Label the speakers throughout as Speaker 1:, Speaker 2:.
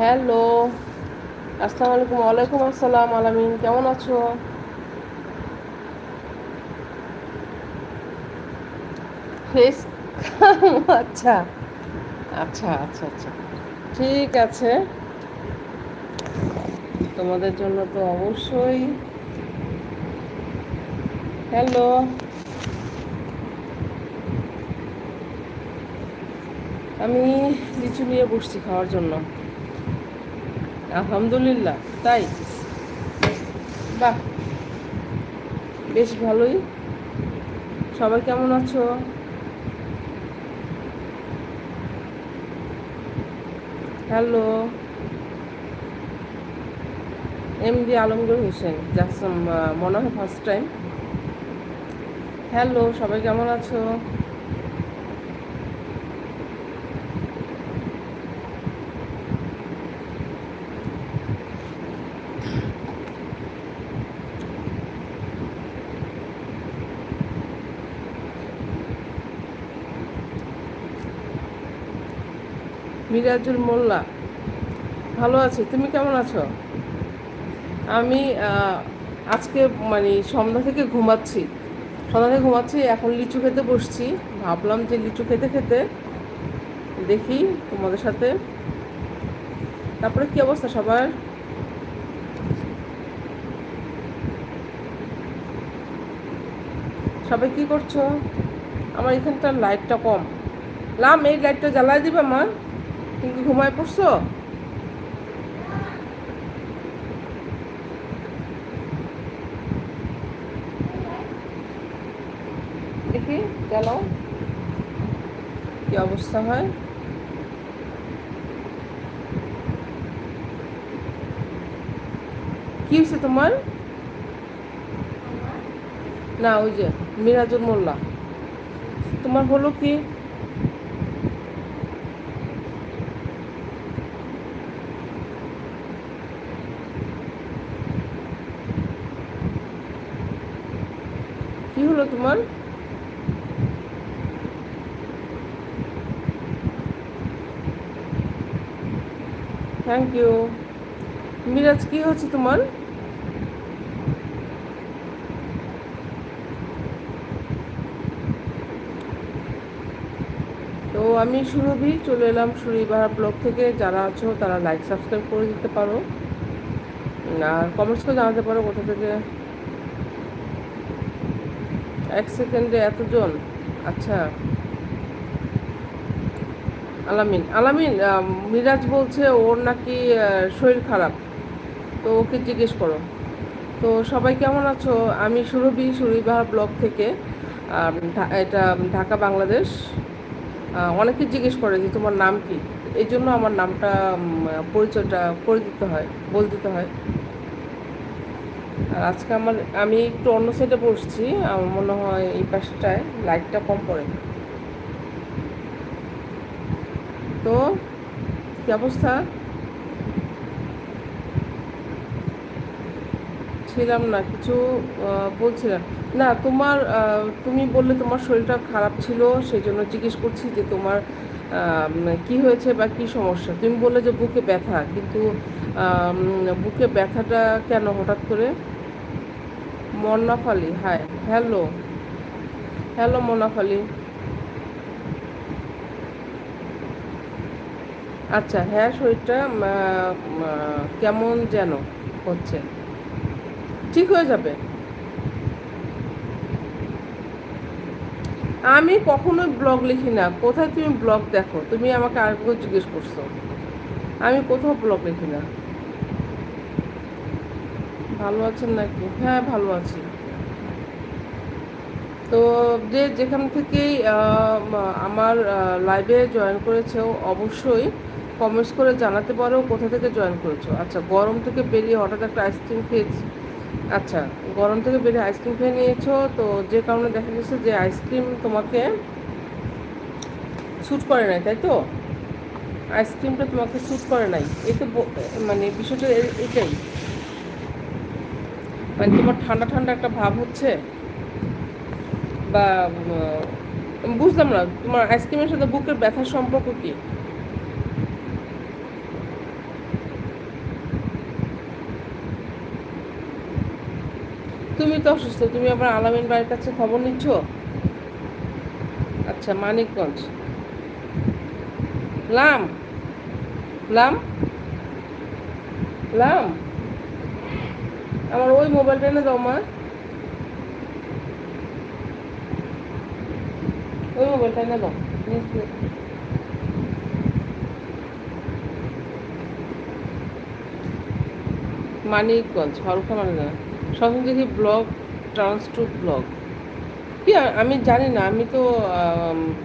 Speaker 1: Hello আসসালামু আলাইকুম ওয়ালাইকুম আসসালাম আলামিন, কেমন আছো? ফেস আচ্ছা আচ্ছা আচ্ছা আচ্ছা ঠিক আছে। তোমাদের জন্য তো অবশ্যই। হ্যালো। আমি লিচু নিয়ে বসছি খাওয়ার জন্য। আলহামদুলিল্লাহ, তাই? বাহ, বেশ ভালোই। সবাই কেমন আছো? Hello. M D Alamgir Hossain just মনে হয় ফার্স্ট টাইম হ্যালো, সবাই কেমন আছো? মিরাজুল মোল্লা। ভালো আছি? তুমি কেমন আছো? আমি আজকে মানে সন্ধ্যা থেকে ঘুমাচ্ছি। সন্ধ্যা থেকে ঘুমাচ্ছি, এখন লিচু খেতে বসছি। ভাবলাম যে লিচু খেতে খেতে দেখি তোমাদের সাথে। তারপরে কি অবস্থা সবার? সবাই কি করছ? আমার এখানটার লাইটটা কম। লাম, এই লাইটটা জ্বালাই দিবে মা। তুমি কি ঘুমায় পড়ছো? দেখি চলো কি অবস্থা হয়? কি হয়েছে তোমার? না ওই যে মিরাজুল মোল্লা। তোমার হলো কি কি হলো তোমার? থ্যাংক ইউ মিরাজ, কি হচ্ছে তোমার? তো আমি সুরভি, চলে এলাম সুরিবাহা ব্লগ থেকে। যারা আছো, তারা লাইক সাবস্ক্রাইব করে দিতে পারো। আর কমেন্টস তো জানাতে পারো কোথা থেকে। এক সেকেন্ডে এতজন? আচ্ছা। আলামিন আলামিন মিরাজ বলছে ওর নাকি শরীর খারাপ। তো ওকে জিজ্ঞেস করো। তো সবাই কেমন আছো? আমি সুরভি সুরভিবাহার ব্লগ থেকে এটা ঢাকা, বাংলাদেশ। অনেকে জিজ্ঞেস করে যে তোমার নাম কি? এই জন্য আমার নামটা পরিচয়টা করে দিতে হয়, বল দিতে হয়। আর আজকে আমার, আমি একটু অন্য সাইডে বসছি, আমার মনে হয় এই পাশটায় লাইটটা কম পড়ে। তো, কি অবস্থা? ছিলাম না, কিছু বলছিলাম। না, তোমার তুমি বললে তোমার শরীরটা খারাপ ছিল সেই জন্য জিজ্ঞেস করছি যে তোমার কি হয়েছে বা কি সমস্যা? তুমি বললে যে বুকে ব্যথা, কিন্তু বুকে ব্যথাটা কেন হঠাৎ করে? Mannafali hi hello hello Mannafali. আচ্ছা হ্যাঁ শরীরটা কেমন যেন হচ্ছে? ঠিক হয়ে যাবে? আমি কখনোই ব্লগ লিখি না। কোথায় তুমি ব্লগ দেখো? তুমি আমাকে আরেকবার জিজ্ঞেস করছ। আমি কোথাও ব্লগ লিখি না। ভালো আছেন নাকি? হ্যাঁ ভালো আছি। তো যে যেখান থেকেই আমার লাইভে জয়েন করেছ অবশ্যই কমেন্টস করে জানাতে পারো কোথা থেকে জয়েন করেছ। আচ্ছা গরম থেকে বেরিয়ে হঠাৎ একটা আইসক্রিম খেয়েছি। আচ্ছা গরম থেকে বেরিয়ে আইসক্রিম খেয়ে নিয়েছো, তো যে কারণে দেখা গেছে যে আইসক্রিম তোমাকে শ্যুট করে নাই, তাই তো? আইসক্রিমটা তোমাকে শ্যুট করে নাই। এই তো মানে বিষয়টা এটাই। মানে তোমার ঠান্ডা ঠান্ডা একটা ভাব হচ্ছে? বা বুঝলাম না, তোমার আইসক্রিমের সাথে বুকের ব্যথার সম্পর্ক কী? তুমি তো অসুস্থ, তুমি আবার আলামিন বাড়ির কাছে খবর নিচ্ছ? আচ্ছা মানিকগঞ্জ। লাম লাম লাম? আমার ওই মোবাইলটা এনে দাও, মা। ওই মোবাইলটা এনে দাও। মানিকগঞ্জ ফারুখা মানে না। সবসময় দেখি ব্লগ ট্রান্স টু ব্লগ কি, আমি জানি না, আমি তো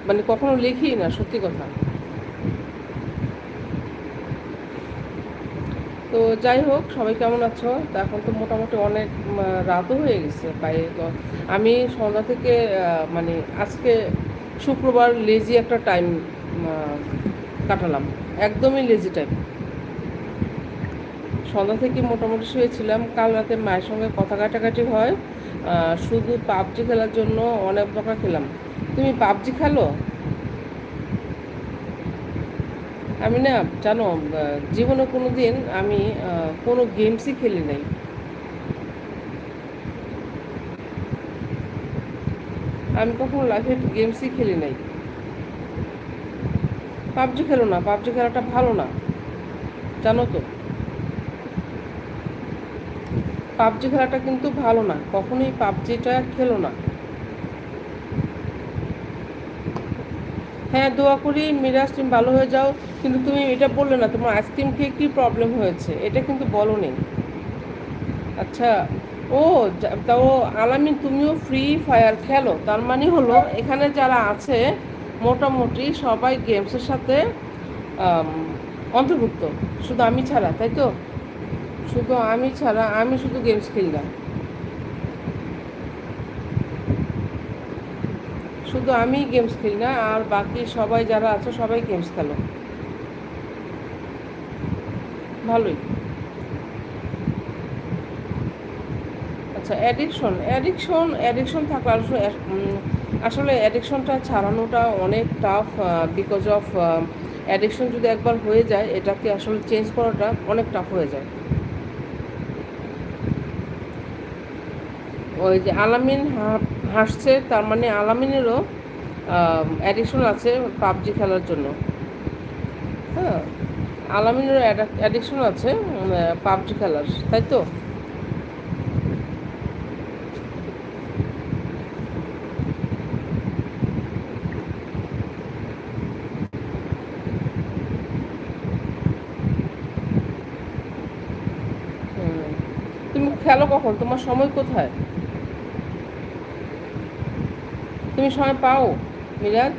Speaker 1: মানে কখনো লিখি না, সত্যি কথা। তো যাই হোক, সবাই কেমন আছো? তা এখন তো মোটামুটি অনেক রাতও হয়ে গেছে তো আমি সন্ধ্যা থেকে মানে আজকে শুক্রবার লেজি একটা টাইম কাটালাম। একদমই লেজি টাইম সন্ধ্যা থেকে মোটামুটি শুয়েছিলাম। কাল রাতে মায়ের সঙ্গে কথা কাটাকাটি হয়। শুধু পাবজি খেলার জন্য অনেক বকা খেলাম। তুমি পাবজি খেলো? আমি না, জানো জীবনে কোনো দিন আমি কোনো গেমসই খেলি নাই। আমি কখনো লাইফে গেমসই খেলি নাই। পাবজি খেলো না, পাবজি খেলাটা ভালো না, জানো তো। পাবজি খেলাটা কিন্তু ভালো না, কখনোই পাবজিটা খেলো না। হ্যাঁ দোয়া করি, মিরাজ, তুমি ভালো হয়ে যাও। কিন্তু তুমি এটা বললে না, তোমার আইসক্রিম খেয়ে কী প্রবলেম হয়েছে? এটা কিন্তু বলো নি আচ্ছা ও তাও আলামিন তুমিও ফ্রি ফায়ার খেলো। তার মানে হলো, এখানে যারা আছে, মোটামুটি সবাই গেমসের সাথে অন্তর্ভুক্ত। শুধু আমি ছাড়া, তাই তো? শুধু আমি ছাড়া, আমি শুধু গেমস খেলি না। শুধু আমি গেমস খেলি না, আর বাকি সবাই যারা আছে, সবাই গেমস খেলো। ভালোই। আচ্ছা অ্যাডিকশন অ্যাডিকশন অ্যাডিকশন থাকলে আসলে আসলে অ্যাডিকশনটা ছাড়ানোটা অনেক টাফ বিকজ অফ অ্যাডিকশন যদি একবার হয়ে যায়, এটাকে আসলে চেঞ্জ করাটা অনেক টাফ হয়ে যায়। ওই যে আলামিন হাসছে, তার মানে আলামিনেরও অ্যাডিকশন আছে পাবজি খেলার জন্য। হ্যাঁ। আলামিনেরও অ্যাডিকশন আছে পাবজি খেলার, তাই তো? তুমি খেলো কখন? তোমার সময় কোথায়? তুমি সময় পাও, মিরাজ?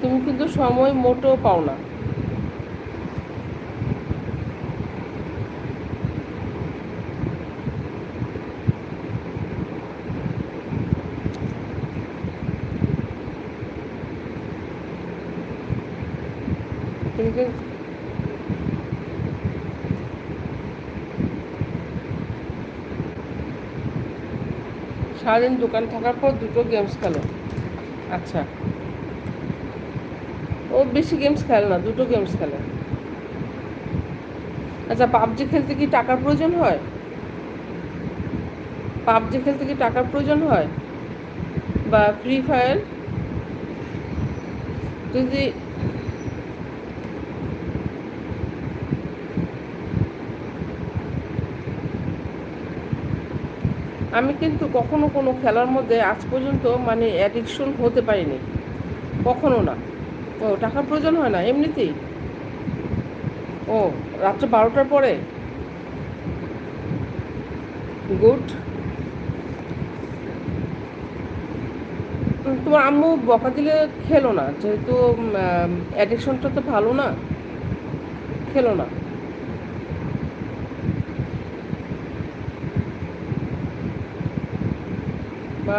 Speaker 1: তুমি কিন্তু সময় মোটেও পাও না। তুমি সারাদিন দোকান থাকার পর দুটো গেমস খেলো। আচ্ছা। ও বেশি গেমস খেলে না, দুটো গেমস খেলে। আচ্ছা পাবজি খেলতে কি টাকার প্রয়োজন হয়? পাবজি খেলতে কি টাকার প্রয়োজন হয়? বা ফ্রি ফায়ার যদি আমি কিন্তু কখনো কোনো খেলার মধ্যে আজ পর্যন্ত মানে অ্যাডিকশন হতে পারিনি। কখনো না। ও, টাকার প্রয়োজন হয় না, এমনিতেই? ও, রাত্রে বারোটার পরে? গুড। তোমার আম্মু বকা দিলে খেলো না, যেহেতু অ্যাডিকশনটা তো ভালো না, খেলো না। বা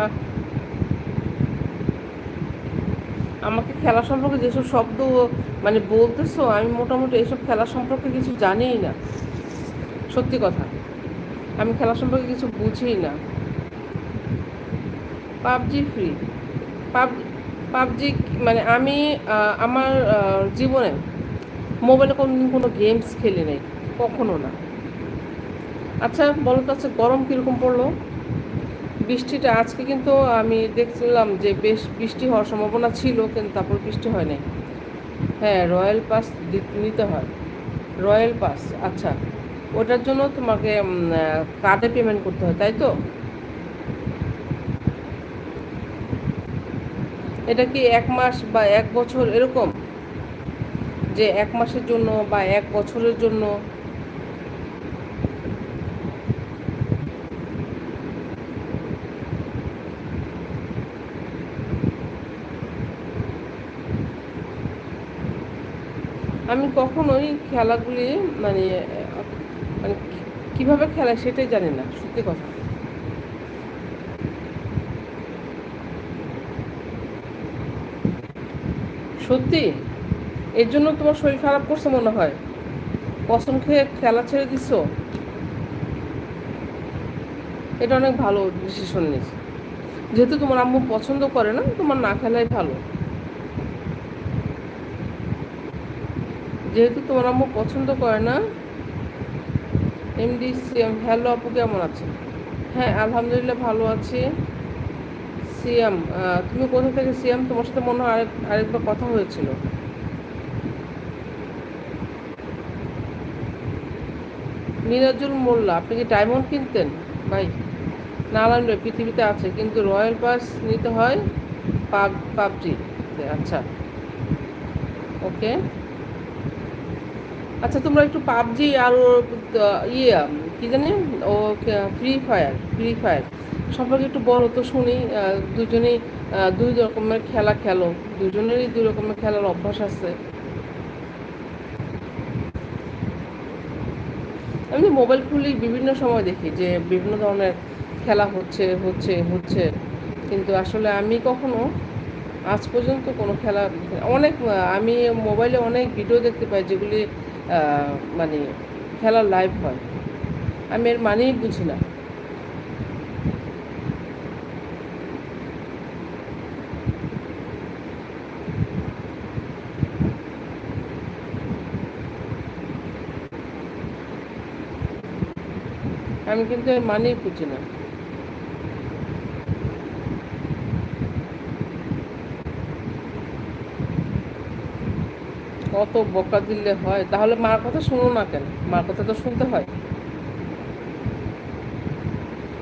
Speaker 1: আমাকে খেলা সম্পর্কে যেসব শব্দ মানে বলতেছো, আমি মোটামুটি এইসব খেলা সম্পর্কে কিছু জানিই না। সত্যি কথা। আমি খেলা সম্পর্কে কিছু বুঝিই না। পাবজি ফ্রি পাব, পাবজি মানে আমি আমার জীবনে মোবাইলে কোনোদিন কোনো গেমস খেলি নাই। কখনো না। আচ্ছা বলো তো আচ্ছা গরম কীরকম পড়ল? বৃষ্টিটা আজকে কিন্তু আমি দেখছিলাম যে বেশ বৃষ্টি হওয়ার সম্ভাবনা ছিল, কিন্তু তারপর বৃষ্টি হয় নাই হ্যাঁ রয়্যাল পাস নিতে হয়। রয়্যাল পাস আচ্ছা। ওটার জন্য তোমাকে কার্ডে পেমেন্ট করতে হয়, তাই তো? এটা কি এক মাস বা এক বছর এরকম? যে এক মাসের জন্য বা এক বছরের জন্য আমি কখনোই খেলাগুলি মানে মানে কীভাবে খেলায় সেটাই জানি না, সত্যি কথা। সত্যি? এর জন্য তোমার শরীর খারাপ করছে মনে হয়? কসম খেয়ে খেলা ছেড়ে দিচ্ছ এটা অনেক ভালো ডিসিশন নিয়েছে। যেহেতু তোমার আম্মু পছন্দ করে না, তোমার না খেলাই ভালো। যেহেতু তোমার আম্মু পছন্দ করে না এমডি সিএম হ্যালো আপু কেমন আছে হ্যাঁ আলহামদুলিল্লাহ ভালো আছি। সিএম তুমি কোথা থেকে সিএম তোমার সাথে মনে হয় আরেক, আরেকবার কথা হয়েছিল। মিরাজুল মোল্লা, আপনি কি ডায়মন্ড কিনতেন? ভাই না আলহামদুলিল্লাহ পৃথিবীতে আছে, কিন্তু রয়্যাল পাস নিতে হয় পাব, পাবজি আচ্ছা। ওকে। আচ্ছা তোমরা একটু পাবজি আর ইয়ে কি জানি, ও ফ্রি ফায়ার ফ্রি ফায়ার সম্পর্কে একটু বলো তো শুনি। দুজনেই দুই রকমের খেলা খেলো। দুজনেরই দুই রকমের খেলার অভ্যাস আছে। আমি মোবাইল খুলি বিভিন্ন সময় দেখি যে বিভিন্ন ধরনের খেলা হচ্ছে হচ্ছে হচ্ছে। কিন্তু আসলে আমি কখনো আজ পর্যন্ত কোনো খেলা অনেক আমি মোবাইলে অনেক ভিডিও দেখতে পাই যেগুলি মানে খেলার লাইভ হয়। আমি এর মানেই বুঝি না। আমি কিন্তু এর মানেই বুঝি না। কত বকা দিলে হয়, তাহলে মার কথা শুনো না কেন? মার কথা তো শুনতে হয়।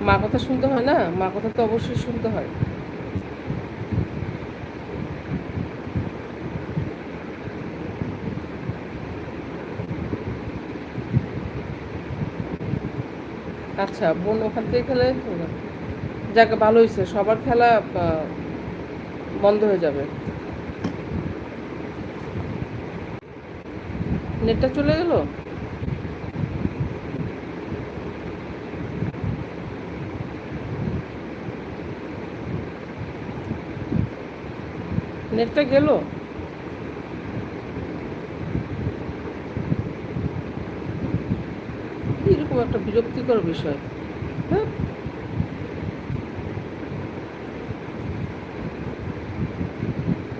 Speaker 1: মা কথা শুনতে হয় না? মা কথা তো অবশ্যই শুনতে হয়। আচ্ছা বোন ওখান থেকে খেলে? যাকে, ভালো হয়েছে সবার খেলা বন্ধ হয়ে যাবে। নেটটা চলে গেল? নেটটা গেল? এরকম একটা বিরক্তিকর বিষয়। হ্যাঁ?